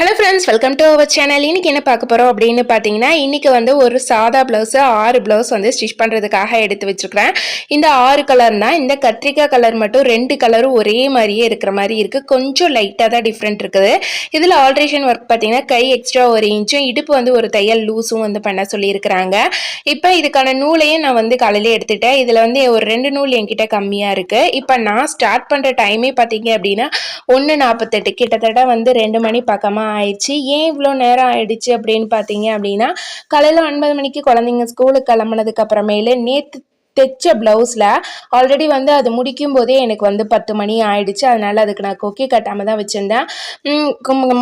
Hello friends welcome to our channel இன்னைக்கு என்ன பார்க்க போகிறோம் அப்படின்னு பார்த்தீங்கன்னா இன்னைக்கு வந்து ஒரு சாதா ப்ளவுஸு ஆறு ப்ளவுஸ் வந்து ஸ்டிச் பண்ணுறதுக்காக எடுத்து வச்சிருக்கிறேன். இந்த ஆறு கலர்னா இந்த கத்திரிக்காய் கலர் மட்டும் ரெண்டு கலரும் ஒரே மாதிரியே இருக்கிற மாதிரி இருக்குது கொஞ்சம் லைட்டாக தான் டிஃப்ரெண்ட் இருக்குது. இதில் ஆல்ட்ரேஷன் ஒர்க் பார்த்தீங்கன்னா கை எக்ஸ்ட்ரா ஒரு இன்ச்சும் இடுப்பு வந்து ஒரு தையல் லூஸும் வந்து பண்ண சொல்லியிருக்கிறாங்க. இப்போ இதுக்கான நூலையும் நான் வந்து காலையில் எடுத்துட்டேன். இதில் வந்து ஒரு ரெண்டு நூல் என்கிட்ட கம்மியாக இருக்குது இப்போ நான் ஸ்டார்ட் பண்ணுற டைமே பார்த்தீங்க அப்படின்னா ஒன்று நாற்பத்தெட்டு கிட்டத்தட்ட வந்து ரெண்டு மணி பக்கமாக ஆயிடுச்சு. ஏன் இவ்வளோ நேரம் ஆயிடுச்சு அப்படின்னு பார்த்தீங்க அப்படின்னா காலையில் ஒன்பது மணிக்கு குழந்தைங்க ஸ்கூலுக்கு கிளம்புனதுக்கு அப்புறமேலு நேற்று தைச்ச ப்ளவுஸில் ஆல்ரெடி வந்து அது முடிக்கும் போதே எனக்கு வந்து பத்து மணி ஆயிடுச்சு. அதனால அதுக்கு நான் கொக்கி கட்டாமல் தான் வச்சுருந்தேன்.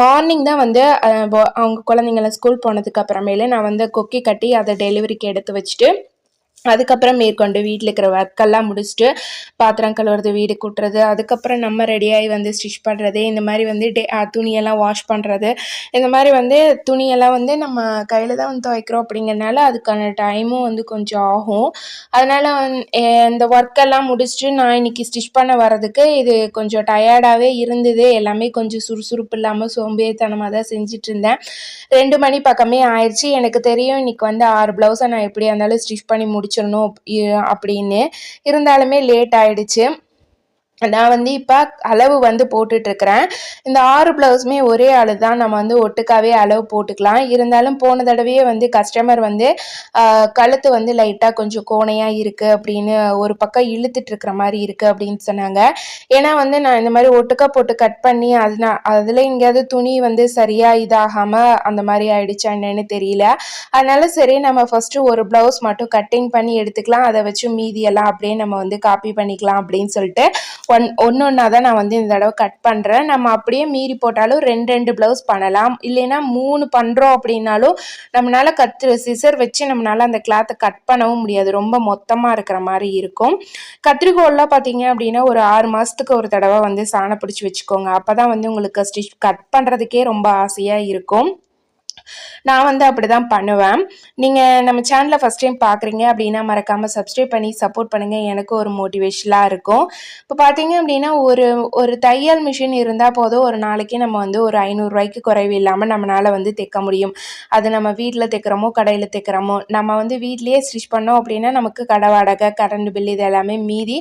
மார்னிங் தான் வந்து அவங்க குழந்தைங்கள ஸ்கூல் போனதுக்கு அப்புறமேலே நான் வந்து கொக்கி கட்டி அதை டெலிவரிக்கு எடுத்து வச்சுட்டு அதுக்கப்புறம் மேற்கொண்டு வீட்டில் இருக்கிற ஒர்க்கெல்லாம் முடிச்சுட்டு பாத்திரம் கழுவுறது வீடு கூட்டுறது அதுக்கப்புறம் நம்ம ரெடியாகி வந்து ஸ்டிச் பண்ணுறது இந்த மாதிரி வந்து டே துணியெல்லாம் வாஷ் பண்ணுறது இந்த மாதிரி வந்து துணியெல்லாம் வந்து நம்ம கையில் தான் வந்து துவைக்கிறோம் அப்படிங்கிறனால அதுக்கான டைமும் வந்து கொஞ்சம் ஆகும். அதனால் இந்த ஒர்க்கெல்லாம் முடிச்சுட்டு நான் இன்னைக்கு ஸ்டிச் பண்ண வர்றதுக்கு இது கொஞ்சம் டயர்டாகவே இருந்தது. எல்லாமே கொஞ்சம் சுறுசுறுப்பு இல்லாமல் சோம்பேறித்தனமாக தான் செஞ்சுட்டு இருந்தேன். ரெண்டு மணி பக்கமே ஆயிடுச்சு எனக்கு தெரியும் இன்றைக்கி வந்து ஆறு ப்ளவுஸை நான் எப்படியா இருந்தாலும் ஸ்டிச் பண்ணி முடி முடிச்சிடணும் அப்படின்னு. இருந்தாலுமே லேட் ஆயிடுச்சு. நான் வந்து இப்போ அளவு வந்து போட்டுட்ருக்கிறேன். இந்த ஆறு ப்ளவுஸுமே ஒரே அளவு தான் நம்ம வந்து ஒட்டுக்காவே அளவு போட்டுக்கலாம். இருந்தாலும் போன தடவையே வந்து கஸ்டமர் வந்து கழுத்து வந்து லைட்டாக கொஞ்சம் கோணையாக இருக்குது அப்படின்னு ஒரு பக்கம் இழுத்துட்ருக்கிற மாதிரி இருக்குது அப்படின்னு சொன்னாங்க. ஏன்னா வந்து நான் இந்த மாதிரி ஒட்டுக்கா போட்டு கட் பண்ணி அது நான் அதில் எங்கேயாவது துணி வந்து சரியாக இதாகாமல் அந்த மாதிரி ஆயிடுச்சா என்னன்னு தெரியல. அதனால சரி நம்ம ஃபஸ்ட்டு ஒரு ப்ளவுஸ் மட்டும் கட்டிங் பண்ணி எடுத்துக்கலாம். அதை வச்சு மீதியெல்லாம் அப்படியே நம்ம வந்து காப்பி பண்ணிக்கலாம் அப்படின்னு சொல்லிட்டு ஒன் ஒன்று ஒன்றா தான் நான் வந்து இந்த தடவை கட் பண்ணுறேன் நம்ம அப்படியே மீறி போட்டாலும் ரெண்டு ரெண்டு ப்ளவுஸ் பண்ணலாம். இல்லைன்னா மூணு பண்ணுறோம் அப்படின்னாலும் நம்மளால் கத்து சிசர் வச்சு நம்மளால் அந்த கிளாத்தை கட் பண்ணவும் முடியாது. ரொம்ப மொத்தமாக இருக்கிற மாதிரி இருக்கும். கத்திரிக்கோல்லாம் பார்த்தீங்க அப்படின்னா ஒரு ஆறு மாதத்துக்கு ஒரு தடவை வந்து சாணம் பிடிச்சி வச்சுக்கோங்க. அப்போ தான் வந்து உங்களுக்கு ஸ்டிச் கட் பண்ணுறதுக்கே ரொம்ப ஆசையாக இருக்கும். நான் வந்து அப்படி தான் பண்ணுவேன். நீங்கள் நம்ம சேனலை ஃபஸ்ட் டைம் பார்க்குறீங்க அப்படின்னா மறக்காமல் சப்ஸ்கிரைப் பண்ணி சப்போர்ட் பண்ணுங்கள் எனக்கு ஒரு மோட்டிவேஷனாக இருக்கும். இப்போ பார்த்தீங்க அப்படின்னா ஒரு ஒரு தையல் மிஷின் இருந்தால் போதும். ஒரு நாளைக்கு நம்ம வந்து ஒரு ஐநூறுரூவாய்க்கு குறைவு இல்லாமல் நம்மளால் வந்து தைக்க முடியும். அது நம்ம வீட்டில் தைக்கிறோமோ கடையில் தைக்கிறோமோ நம்ம வந்து வீட்லேயே ஸ்டிச் பண்ணோம் அப்படின்னா நமக்கு கடை வாடகை கரண்ட் பில் இது எல்லாமே மீதி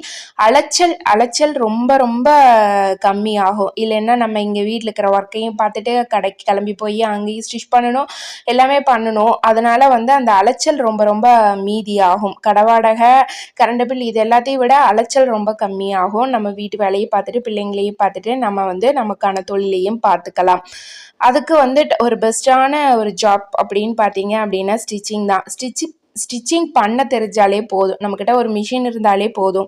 அலைச்சல் அலைச்சல் ரொம்ப ரொம்ப கம்மியாகும். இல்லைன்னா நம்ம இங்கே வீட்டில் இருக்கிற ஒர்க்கையும் பார்த்துட்டு கடைக்கு கிளம்பி போய் அங்கேயும் ஸ்டிச் பண்ணணும். எல்லாமே பண்ணணும். அதனால வந்து அந்த அலைச்சல் ரொம்ப ரொம்ப மீதியாகும். கடை வாடகை கரண்ட் பில் இது எல்லாத்தையும் விட அலைச்சல் ரொம்ப கம்மியாகும். நம்ம வீட்டு வேலையை பார்த்துட்டு பிள்ளைங்களையும் பார்த்துட்டு நம்ம வந்து நமக்கான தொழிலையும் பார்த்துக்கலாம். அதுக்கு வந்து ஒரு பெஸ்ட்டான ஒரு ஜாப் அப்படின்னு பார்த்தீங்க அப்படின்னா ஸ்டிச்சிங் தான். ஸ்டிச்சிங் ஸ்டிச்சிங் பண்ண தெரிஞ்சாலே போதும். நம்மக்கிட்ட ஒரு மிஷின் இருந்தாலே போதும்.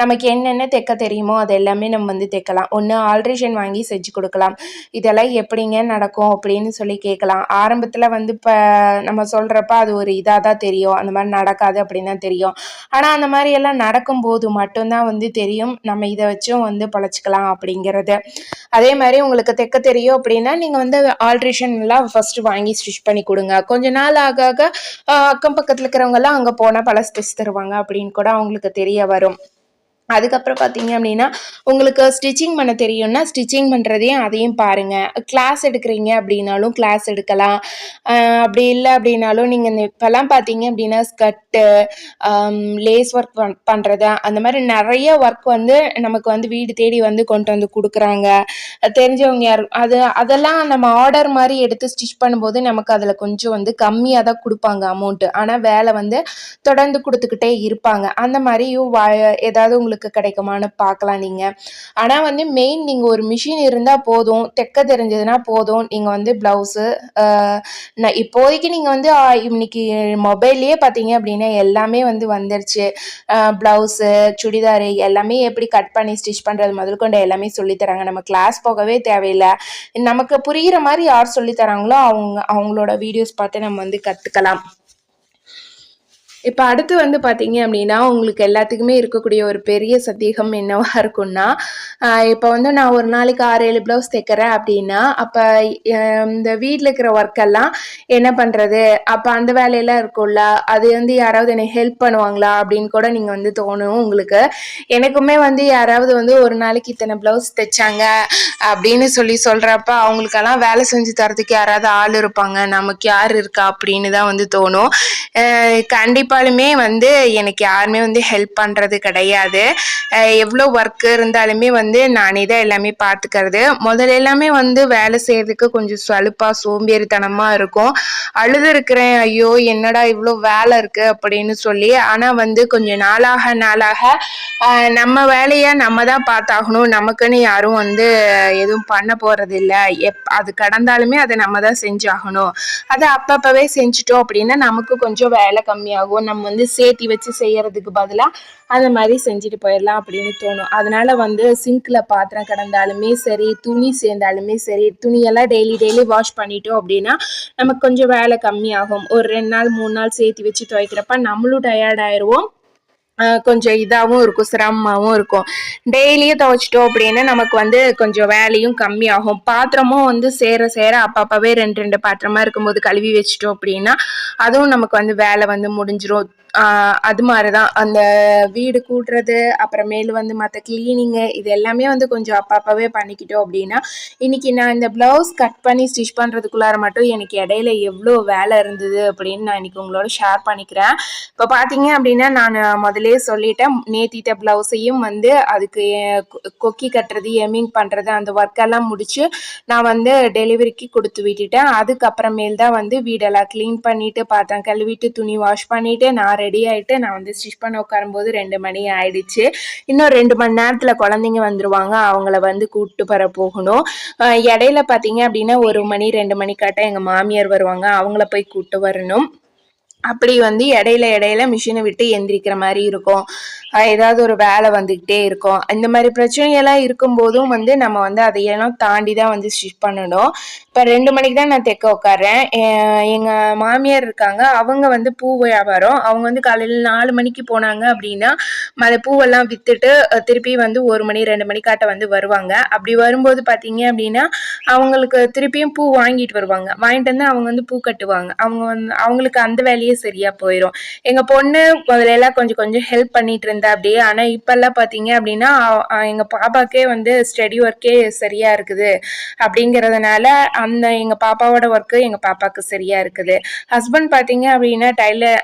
நமக்கு என்னென்ன தைக்க தெரியுமோ அது எல்லாமே நம்ம வந்து தைக்கலாம். ஒன்று ஆல்ட்ரேஷன் வாங்கி செஞ்சு கொடுக்கலாம். இதெல்லாம் எப்படிங்க நடக்கும் அப்படின்னு சொல்லி கேட்கலாம். ஆரம்பத்தில் வந்து இப்போ நம்ம சொல்கிறப்ப அது ஒரு இதாக தான் தெரியும். அந்த மாதிரி நடக்காது அப்படின்னு தான் தெரியும். ஆனால் அந்த மாதிரி எல்லாம் நடக்கும்போது மட்டும்தான் வந்து தெரியும். நம்ம இதை வச்சும் வந்து பழச்சிக்கலாம் அப்படிங்கிறது. அதே மாதிரி உங்களுக்கு தைக்க தெரியும் அப்படின்னா நீங்கள் வந்து ஆல்ட்ரேஷன்லாம் ஃபஸ்ட்டு வாங்கி ஸ்டிச் பண்ணி கொடுங்க. கொஞ்ச நாள் ஆக ஆக அக்கம் பக்கத்தில் இருக்கிறவங்கெல்லாம் அங்கே போனால் பல ஸ்டிச் தருவாங்க அப்படின்னு கூட அவங்களுக்கு தெரிய வரும். அதுக்கப்புறம் பார்த்தீங்க அப்படின்னா உங்களுக்கு ஸ்டிச்சிங் பண்ண தெரியும்னா ஸ்டிச்சிங் பண்ணுறதையும் அதையும் பாருங்கள் கிளாஸ் எடுக்கிறீங்க அப்படின்னாலும் கிளாஸ் எடுக்கலாம். அப்படி இல்லை அப்படின்னாலும் நீங்கள் இந்த இப்போல்லாம் பார்த்தீங்க அப்படின்னா ஸ்கர்ட்டு லேஸ் ஒர்க் பண் பண்ணுறது அந்த மாதிரி நிறைய ஒர்க் வந்து நமக்கு வந்து வீடு தேடி வந்து கொண்டு வந்து கொடுக்குறாங்க. தெரிஞ்சவங்க யார் அது அதெல்லாம் நம்ம ஆர்டர் மாதிரி எடுத்து ஸ்டிச் பண்ணும்போது நமக்கு அதில் கொஞ்சம் வந்து கம்மியாக தான் கொடுப்பாங்க அமௌண்ட்டு ஆனால் வேலை வந்து தொடர்ந்து கொடுத்துக்கிட்டே இருப்பாங்க. அந்த மாதிரியும் வா ஏதாவது உங்களுக்கு கிடைக்குமான்னு பார்க்கலாம் நீங்கள் ஆனால் வந்து மெயின் நீங்கள் ஒரு மிஷின் இருந்தால் போதும் தைக்க தெரிஞ்சதுன்னா போதும். நீங்கள் வந்து ப்ளவுஸு நான் இப்போதைக்கு நீங்கள் வந்து இன்னைக்கு மொபைல்லையே பார்த்தீங்க அப்படின்னா எல்லாமே வந்து வந்துருச்சு. ப்ளவுஸு சுடிதாரு எல்லாமே எப்படி கட் பண்ணி ஸ்டிச் பண்ணுறது முதல் கொண்டு எல்லாமே சொல்லித் தராங்க நம்ம கிளாஸ் போகவே தேவையில்லை. நமக்கு புரிகிற மாதிரி யார் சொல்லித்தராங்களோ அவங்க அவங்களோட வீடியோஸ் பார்த்து நம்ம வந்து கற்றுக்கலாம் இப்போ அடுத்து வந்து பார்த்தீங்க அப்படின்னா உங்களுக்கு எல்லாத்துக்குமே இருக்கக்கூடிய ஒரு பெரிய சந்தேகம் என்னவா இருக்கும்னா இப்போ வந்து நான் ஒரு நாளைக்கு ஆறு ஏழு ப்ளவுஸ் தைக்கிறேன் அப்படின்னா அப்போ இந்த வீட்டில் இருக்கிற ஒர்க்கெல்லாம் என்ன பண்ணுறது அப்போ அந்த வேலையெல்லாம் இருக்கும்ல அது வந்து யாராவது என்னை ஹெல்ப் பண்ணுவாங்களா அப்படின்னு கூட நீங்கள் வந்து தோணும் உங்களுக்கு. எனக்குமே வந்து யாராவது வந்து ஒரு நாளைக்கு இத்தனை ப்ளவுஸ் தைச்சாங்க அப்படின்னு சொல்லி சொல்கிறப்ப அவங்களுக்கெல்லாம் வேலை செஞ்சு தரதுக்கு யாராவது ஆள் இருப்பாங்க. நமக்கு யார் இருக்கா அப்படின்னு தான் வந்து தோணும். கண்டிப்பாக கண்டிப்பாலுமே வந்து எனக்கு யாருமே வந்து ஹெல்ப் பண்ணுறது கிடையாது. எவ்வளோ ஒர்க் இருந்தாலுமே வந்து நானே தான் எல்லாமே பார்த்துக்கிறது முதல்ல எல்லாமே வந்து வேலை செய்கிறதுக்கு கொஞ்சம் சலுப்பாக சோம்பேறித்தனமாக இருக்கும். அழுது இருக்கிறேன் ஐயோ என்னடா இவ்வளோ வேலை இருக்குது அப்படின்னு சொல்லி. ஆனால் வந்து கொஞ்சம் நாளாக நாளாக நம்ம வேலையை நம்ம தான் பார்த்தாகணும். நமக்குன்னு யாரும் வந்து எதுவும் பண்ண போகிறதில்ல எப் அது கடந்தாலுமே அதை நம்ம தான் செஞ்சாகணும். அதை அப்பப்பவே செஞ்சுட்டோம் அப்படின்னா நமக்கு கொஞ்சம் வேலை கம்மியாகும். நம்ம வந்து சேர்த்தி வச்சு செய்யறதுக்கு பதிலாக அந்த மாதிரி செஞ்சுட்டு போயிடலாம் அப்படின்னு தோணும். அதனால வந்து சிங்க்ல பாத்திரம் கிடந்தாலுமே சரி துணி சேர்ந்தாலுமே சரி துணியெல்லாம் டெய்லி டெய்லி வாஷ் பண்ணிட்டோம் அப்படின்னா நமக்கு கொஞ்சம் வேலை கம்மியாகும். ஒரு ரெண்டு நாள் மூணு நாள் சேர்த்து வச்சு துவைக்கிறப்ப நம்மளும் டயர்ட் ஆயிடுவோம் கொஞ்சம் இதாகவும் இருக்கும் சிரமமாகவும் இருக்கும். டெய்லியும் துவைச்சிட்டோம் அப்படின்னா நமக்கு வந்து கொஞ்சம் வேலையும் கம்மியாகும். பாத்திரமும் வந்து சேர சேர அப்பப்பவே ரெண்டு ரெண்டு பாத்திரமா இருக்கும்போது கழுவி வச்சிட்டோம் அப்படின்னா அதுவும் நமக்கு வந்து வேலை வந்து முடிஞ்சிடும் அது மாதிரி தான் அந்த வீடு கூட்டுறது அப்புறமேல் வந்து மற்ற கிளீனிங்கு இது எல்லாமே வந்து கொஞ்சம் அப்பப்பவே பண்ணிக்கிட்டோம் அப்படின்னா இன்றைக்கி நான் இந்த ப்ளவுஸ் கட் பண்ணி ஸ்டிச் பண்ணுறதுக்குள்ளார மட்டும் எனக்கு இடையில எவ்வளோ வேலை இருந்தது அப்படின்னு நான் இன்னைக்கு உங்களோட ஷேர் பண்ணிக்கிறேன். இப்போ பார்த்தீங்க அப்படின்னா நான் முதலே சொல்லிட்டேன் நேத்திட்ட ப்ளவுஸையும் வந்து அதுக்கு கொ- கொக்கி கட்டுறது எமிங் பண்ணுறது அந்த ஒர்க்கெல்லாம் முடித்து நான் வந்து டெலிவரிக்கு கொடுத்து விட்டுட்டேன். அதுக்கப்புறமேல் தான் வந்து வீடெல்லாம் க்ளீன் பண்ணிவிட்டு பார்த்தேன் கழுவிட்டு துணி வாஷ் பண்ணிவிட்டு நான் ரெடி ஆகிட்டு நான் வந்து ஸ்டிச் பண்ண உட்காரும்போது ரெண்டு மணி ஆயிடுச்சு. இன்னும் ரெண்டு மணி நேரத்தில் குழந்தைங்க வந்துருவாங்க அவங்கள வந்து கூப்பிட்டு வர போகணும். இடையில பார்த்தீங்க அப்படின்னா ஒரு மணி ரெண்டு மணிக்காட்ட எங்கள் மாமியார் வருவாங்க அவங்கள போய் கூப்பிட்டு வரணும். அப்படி வந்து இடையில இடையில மிஷினை விட்டு எந்திரிக்கிற மாதிரி இருக்கும். ஏதாவது ஒரு வேலை வந்துக்கிட்டே இருக்கும். இந்த மாதிரி பிரச்சனையெல்லாம் இருக்கும்போதும் வந்து நம்ம வந்து அதையெல்லாம் தாண்டி தான் வந்து ஸ்டிச் பண்ணணும். இப்போ ரெண்டு மணிக்கு தான் நான் தைக்க உட்காறேன் எங்கள் மாமியார் இருக்காங்க. அவங்க வந்து பூ வியாபாரம். அவங்க வந்து காலையில் நாலு மணிக்கு போனாங்க அப்படின்னா அந்த பூவெல்லாம் விற்றுட்டு திருப்பி வந்து ஒரு மணி ரெண்டு மணிக்காட்ட வந்து வருவாங்க. அப்படி வரும்போது பார்த்தீங்க அப்படின்னா அவங்களுக்கு திருப்பியும் பூ வாங்கிட்டு வருவாங்க. வாங்கிட்டு வந்து அவங்க வந்து பூ கட்டுவாங்க. அவங்க வந்து அவங்களுக்கு அந்த வேலையை சரியா போயிடும் எங்க பொண்ணு முதல்ல எல்லாம் கொஞ்சம் கொஞ்சம் ஹெல்ப் பண்ணிட்டு இருந்தா அப்படியே. ஆனா இப்பெல்லாம் பாத்தீங்க அப்படின்னா எங்கள் எங்க பாப்பாக்கே வந்து ஸ்டடி ஒர்க்கே சரியா இருக்குது. அப்படிங்கிறதுனால அந்த எங்க பாப்பாவோட ஒர்க்கு எங்க பாப்பாக்கு சரியா இருக்குது. ஹஸ்பண்ட் பாத்தீங்க அப்படின்னா டைலர்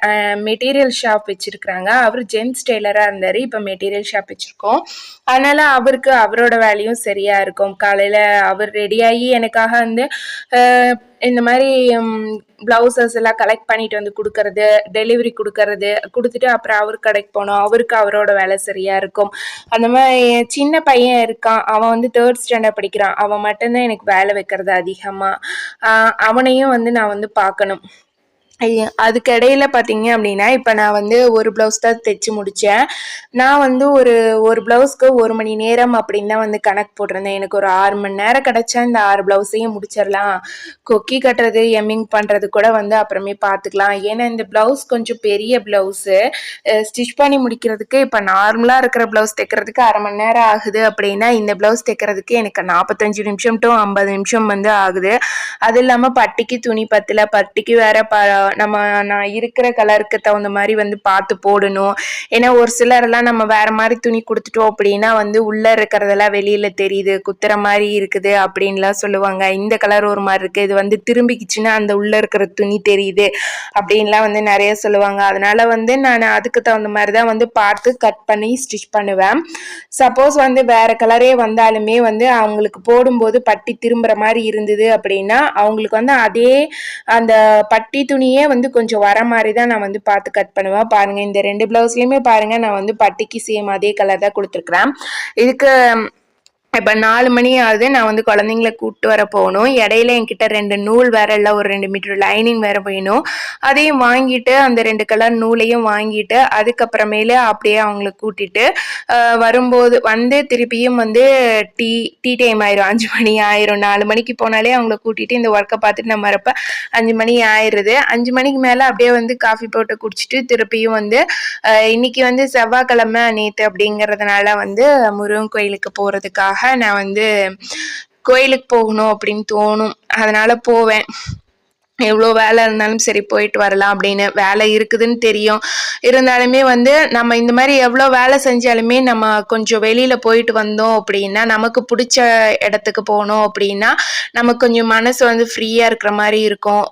மெட்டீரியல் ஷாப் வச்சிருக்கிறாங்க. அவர் ஜென்ஸ் டெய்லரா இருந்தாரு. இப்ப மெட்டீரியல் ஷாப் வச்சிருக்கோம். அதனால அவருக்கு அவரோட வேலையும் சரியா இருக்கும். காலையில அவர் ரெடியாகி எனக்காக வந்து இந்த மாதிரி பிளவுசஸ் எல்லாம் கலெக்ட் பண்ணிட்டு வந்து கொடுக்கறது டெலிவரி கொடுக்கறது கொடுத்துட்டு அப்புறம் அவர் கடைக்கு போனோம் அவருக்கு அவரோட வேலை சரியா இருக்கும். அந்த மாதிரி என் சின்ன பையன் இருக்கான். அவன் வந்து தேர்ட் ஸ்டாண்டர்ட் படிக்கிறான். அவன் மட்டும்தான் எனக்கு வேலை வைக்கிறது அதிகமாக அவனையும் வந்து நான் வந்து பார்க்கணும். அதுக்கிடையில் அதுக்கு பார்த்தீங்க அப்படின்னா இப்போ நான் வந்து ஒரு ப்ளவுஸ் தான் தைச்சி முடித்தேன் நான் வந்து ஒரு ஒரு ப்ளவுஸ்க்கு ஒரு மணி நேரம் அப்படின்னு தான் வந்து கணக்கு போட்டிருந்தேன். எனக்கு ஒரு ஆறு மணி நேரம் கிடச்சா இந்த ஆறு ப்ளவுஸையும் முடிச்சிடலாம். கொக்கி கட்டுறது எம்மிங் பண்ணுறது கூட வந்து அப்புறமே பார்த்துக்கலாம் ஏன்னா இந்த ப்ளவுஸ் கொஞ்சம் பெரிய ப்ளவுஸு ஸ்டிச் பண்ணி முடிக்கிறதுக்கு இப்போ நார்மலாக இருக்கிற ப்ளவுஸ் தைக்கிறதுக்கு அரை மணி நேரம் ஆகுது அப்படின்னா இந்த ப்ளவுஸ் தைக்கிறதுக்கு எனக்கு நாற்பத்தஞ்சு நிமிஷம் டு ஐம்பது நிமிஷம் வந்து ஆகுது. அது இல்லாமல் பட்டிக்கு துணி பத்தல பட்டிக்கு வேற ப நம்ம நான் இருக்கிற கலருக்கு தகுந்த மாதிரி வந்து பார்த்து போடணும். ஏன்னா ஒரு சிலரெல்லாம் நம்ம வேற மாதிரி துணி கொடுத்துட்டோம் அப்படின்னா வந்து உள்ள இருக்கிறதெல்லாம் வெளியில தெரியுது குத்துற மாதிரி இருக்குது அப்படின்லாம் சொல்லுவாங்க. இந்த கலர் ஒரு மாதிரி இருக்கு இது வந்து திரும்பிக்கிச்சுன்னா அந்த உள்ள இருக்கிற துணி தெரியுது அப்படின்லாம் வந்து நிறைய சொல்லுவாங்க. அதனால வந்து நான் அதுக்கு தகுந்த மாதிரி தான் வந்து பார்த்து கட் பண்ணி ஸ்டிச் பண்ணுவேன். சப்போஸ் வந்து வேற கலரே வந்தாலுமே வந்து அவங்களுக்கு போடும்போது பட்டி திரும்புற மாதிரி இருந்தது அப்படின்னா அவங்களுக்கு வந்து அதே அந்த பட்டி துணியே வந்து கொஞ்சம் வர மாதிரி தான் நான் வந்து பார்த்து கட் பண்ணுவேன். பாருங்கள் இந்த ரெண்டு ப்ளவுஸ்லேயுமே பாருங்கள் நான் வந்து பட்டிக்கு சேம் அதே கலர் தான் கொடுத்துருக்குறேன். இதுக்கு இப்போ நாலு மணி ஆகுது. நான் வந்து குழந்தைங்கள கூப்பிட்டு வர போகணும். இடையில என்கிட்ட ரெண்டு நூல் வேற இல்லை ஒரு ரெண்டு மீட்டர் லைனிங் வேற வேணும். அதையும் வாங்கிட்டு அந்த ரெண்டு கலர் நூலையும் வாங்கிட்டு அதுக்கப்புறமேலு அப்படியே அவங்கள கூட்டிட்டு வரும்போது வந்து திருப்பியும் வந்து டீ டீ டைம் ஆயிரும். அஞ்சு மணி ஆயிரும். நாலு மணிக்கு போனாலே அவங்கள கூட்டிட்டு இந்த ஒர்க்கை பார்த்துட்டு நம்ம வரப்ப அஞ்சு மணி ஆயிடுது அஞ்சு மணிக்கு மேலே அப்படியே வந்து காஃபி போட்டு குடிச்சிட்டு திருப்பியும் வந்து இன்னைக்கு வந்து செவ்வாய்க்கிழமை நேற்று அப்படிங்கிறதுனால வந்து முருகன் கோயிலுக்கு போகிறதுக்காக நான் வந்து கோயிலுக்கு போகணும் அப்படின்னு தோணும். அதனால போவேன். எவ்வளோ வேலை இருந்தாலும் சரி போயிட்டு வரலாம் அப்படின்னு வேலை இருக்குதுன்னு தெரியும். இருந்தாலுமே வந்து நம்ம இந்த மாதிரி எவ்வளோ வேலை செஞ்சாலுமே நம்ம கொஞ்சம் வெளியில் போயிட்டு வந்தோம் அப்படின்னா நமக்கு பிடிச்ச இடத்துக்கு போனோம் அப்படின்னா நமக்கு கொஞ்சம் மனசு வந்து ஃப்ரீயாக இருக்கிற மாதிரி இருக்கும்.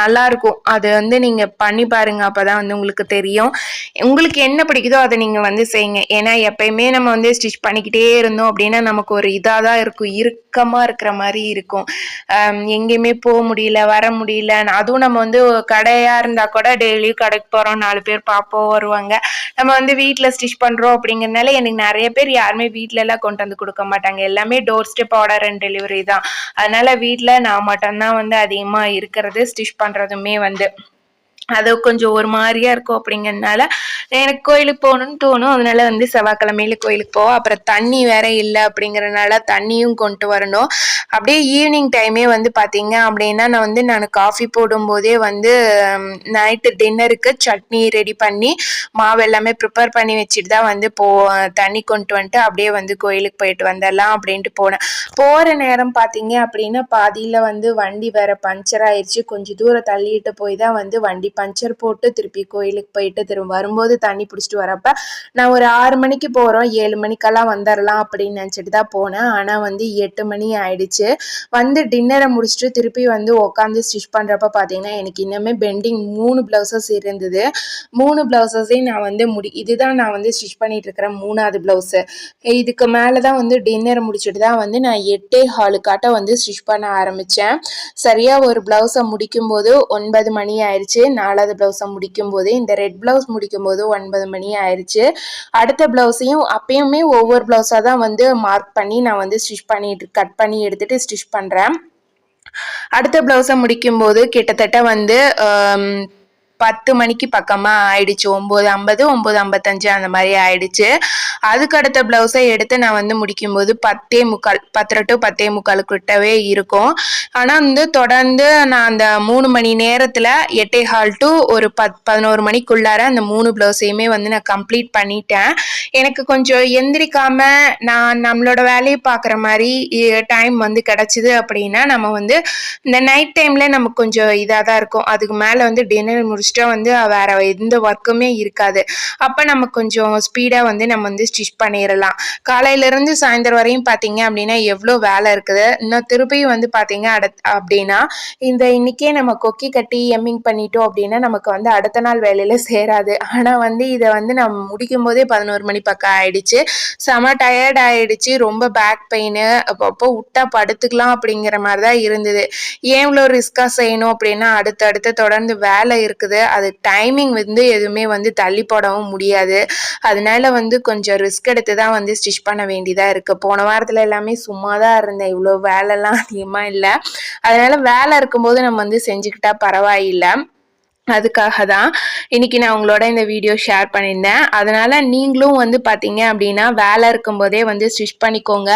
நல்லா இருக்கும் அது வந்து நீங்கள் பண்ணி பாருங்க. அப்போதான் வந்து உங்களுக்கு தெரியும். உங்களுக்கு என்ன பிடிக்குதோ அதை நீங்கள் வந்து செய்யுங்க. ஏன்னா எப்பயுமே நம்ம வந்து ஸ்டிச் பண்ணிக்கிட்டே இருந்தோம் அப்படின்னா நமக்கு ஒரு இதாக தான் இருக்கும். இறுக்கமாக இருக்கிற மாதிரி இருக்கும். எங்கேயுமே போக முடியல வர முடியல. அதுவும் நம்ம வந்து கடையாக இருந்தால் கூட டெய்லியும் கடைக்கு போகிறோம் நாலு பேர் பார்ப்போம் வருவாங்க. நம்ம வந்து வீட்டில் ஸ்டிச் பண்ணுறோம் அப்படிங்கிறனால எனக்கு நிறைய பேர் யாருமே வீட்டிலலாம் கொண்டு வந்து கொடுக்க மாட்டாங்க. எல்லாமே door step order and delivery தான். அதனால வீட்டில் நான் மட்டும்தான் வந்து அதிகமாக இருக்கிறது ஸ்டிச் பண்ணுறதுமே வந்து அது கொஞ்சம் ஒரு மாதிரியா இருக்கும் அப்படிங்கிறதுனால எனக்கு கோயிலுக்கு போகணும்னு தோணும். அதனால வந்து செவ்வாய்க்கிழமையில கோயிலுக்கு போவோம். அப்புறம் தண்ணி வேற இல்லை அப்படிங்கறதுனால தண்ணியும் கொண்டு வரணும். அப்படியே ஈவினிங் டைமே வந்து பார்த்தீங்க அப்படின்னா நான் வந்து நான் காஃபி போடும்போதே வந்து நைட்டு டின்னருக்கு சட்னி ரெடி பண்ணி மாவு எல்லாமே ப்ரிப்பேர் பண்ணி வச்சுட்டு தான் வந்து போ தண்ணி கொண்டு வந்துட்டு அப்படியே வந்து கோயிலுக்கு போயிட்டு வந்துடலாம் அப்படின்ட்டு போனேன். போகிற நேரம் பார்த்தீங்க அப்படின்னா பாதியில் வந்து வண்டி வேற பஞ்சர் ஆயிடுச்சு கொஞ்சம் தூரம் தள்ளிட்டு போய் தான் வந்து வண்டி பஞ்சர் போட்டு திருப்பி கோயிலுக்கு போயிட்டு திரும்ப வரும்போது தண்ணி பிடிச்சிட்டு வரப்ப நான் ஒரு ஆறு மணிக்கு போகிறோம் ஏழு மணிக்கெல்லாம் வந்துடலாம் அப்படின்னு நினச்சிட்டு தான் போனேன். ஆனால் வந்து எட்டு மணி ஆயிடுச்சு. வந்து டின்னரை முடிச்சுட்டு திருப்பி வந்து உட்காந்து ஸ்டிச் பண்ணுறப்ப பார்த்தீங்கன்னா எனக்கு இன்னுமே பெண்டிங் மூணு ப்ளவுசஸ் இருந்தது. மூணு ப்ளவுசஸையும் நான் வந்து முடி இதுதான் நான் வந்து ஸ்டிச் பண்ணிட்டு இருக்கிறேன் மூணாவது ப்ளவுஸு இதுக்கு மேலே தான் வந்து டின்னரை முடிச்சுட்டு தான் வந்து நான் எட்டே ஹாலுக்காட்ட வந்து ஸ்டிச் பண்ண ஆரம்பித்தேன் சரியாக ஒரு ப்ளவுஸை முடிக்கும்போது ஒன்பது மணி ஆயிடுச்சு. நாலாவது ப்ளவுஸை முடிக்கும் போது இந்த ரெட் ப்ளவுஸ் முடிக்கும் போது ஒன்பது மணி ஆயிடுச்சு அடுத்த ப்ளவுஸையும் அப்பயுமே ஒவ்வொரு ப்ளவுஸாக தான் வந்து மார்க் பண்ணி நான் வந்து ஸ்டிச் பண்ணிட்டு கட் பண்ணி எடுத்துகிட்டு ஸ்டிச் பண்ணுறேன் அடுத்த ப்ளவுஸை முடிக்கும்போது கிட்டத்தட்ட வந்து பத்து மணிக்கு பக்கமாக ஆயிடுச்சு. ஒம்பது ஐம்பது ஒம்பது ஐம்பத்தஞ்சு அந்த மாதிரி ஆயிடுச்சு. அதுக்கு அடுத்த ப்ளவுஸை எடுத்து நான் வந்து முடிக்கும்போது பத்தே முக்கால் பத்தரை டு பத்தே முக்கால் கிட்டவே இருக்கும். ஆனால் வந்து தொடர்ந்து நான் அந்த மூணு மணி நேரத்தில் எட்டே ஹால் டு ஒரு பத் பதினோரு மணிக்குள்ளார அந்த மூணு ப்ளவுஸையுமே வந்து நான் கம்ப்ளீட் பண்ணிட்டேன். எனக்கு கொஞ்சம் எந்திரிக்காம நான் நம்மளோட வேலையை பார்க்குற மாதிரி டைம் வந்து கிடச்சிது அப்படின்னா நம்ம வந்து இந்த நைட் டைமில் நமக்கு கொஞ்சம் இதாக தான் இருக்கும். அதுக்கு மேலே வந்து டின்னர் முடிச்சு முடிச்சுட்டா வந்து வேறு எந்த ஒர்க்குமே இருக்காது. அப்போ நம்ம கொஞ்சம் ஸ்பீடாக வந்து நம்ம வந்து ஸ்டிச் பண்ணிடலாம் காலையிலேருந்து சாயந்தரம் வரையும் பார்த்தீங்க அப்படின்னா எவ்வளோ வேலை இருக்குது. இன்னும் திருப்பியும் வந்து பார்த்தீங்க அட அப்படின்னா இந்த இன்னைக்கே நம்ம கொக்கி கட்டி எம்மிங் பண்ணிட்டோம் அப்படின்னா நமக்கு வந்து அடுத்த நாள் வேலையில் சேராது. ஆனால் வந்து இதை வந்து நம்ம முடிக்கும் போதே பதினோரு மணி பக்கம் ஆயிடுச்சு. செம டயர்ட் ஆயிடுச்சு. ரொம்ப பேக் பெயின் அப்பப்போ விட்டா படுத்துக்கலாம் அப்படிங்கிற மாதிரி தான் இருந்தது. ஏன் இவ்வளோ ரிஸ்க்காக செய்யணும் அப்படின்னா அடுத்தடுத்து தொடர்ந்து வேலை இருக்குது. அது டைமிங் வந்து எதுவுமே வந்து தள்ளி போடவும் முடியாது. அதனால வந்து கொஞ்சம் ரிஸ்க் எடுத்து தான் வந்து ஸ்டிச் பண்ண வேண்டியதாக இருக்குது போன வாரத்தில் எல்லாமே சும்மா தான் இருந்தேன். இவ்வளோ வேலைலாம் அதிகமாக இல்லை. அதனால் வேலை இருக்கும்போது நம்ம வந்து செஞ்சுக்கிட்டா பரவாயில்லை. அதுக்காக தான் இன்னைக்கு நான் உங்களோட இந்த வீடியோ ஷேர் பண்ணியிருந்தேன். அதனால் நீங்களும் வந்து பார்த்தீங்க அப்படின்னா வேலை இருக்கும்போதே வந்து ஸ்டிச் பண்ணிக்கோங்க.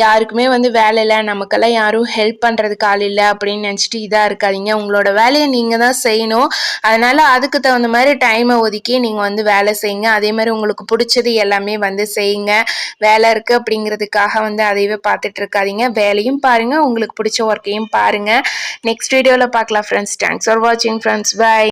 யாருக்குமே வந்து வேலை இல்லை நமக்கெல்லாம் யாரும் ஹெல்ப் பண்ணுறதுக்கு ஆள் இல்லை அப்படின்னு நினச்சிட்டு இதாக இருக்காதிங்க. உங்களோட வேலையை நீங்கள் தான் செய்யணும். அதனால் அதுக்கு தகுந்த மாதிரி டைமை ஒதுக்கி நீங்கள் வந்து வேலை செய்யுங்க. அதே மாதிரி உங்களுக்கு பிடிச்சது எல்லாமே வந்து செய்யுங்க. வேலை இருக்குது அப்படிங்கிறதுக்காக வந்து அதையவே பார்த்துட்டு இருக்காதிங்க. வேலையும் பாருங்கள் உங்களுக்கு பிடிச்ச ஒர்க்கையும் பாருங்கள் நெக்ஸ்ட் வீடியோவில் பார்க்கலாம் ஃப்ரெண்ட்ஸ் தேங்க்ஸ் ஃபார் வாட்சிங் ஃப்ரெண்ட்ஸ் பாய்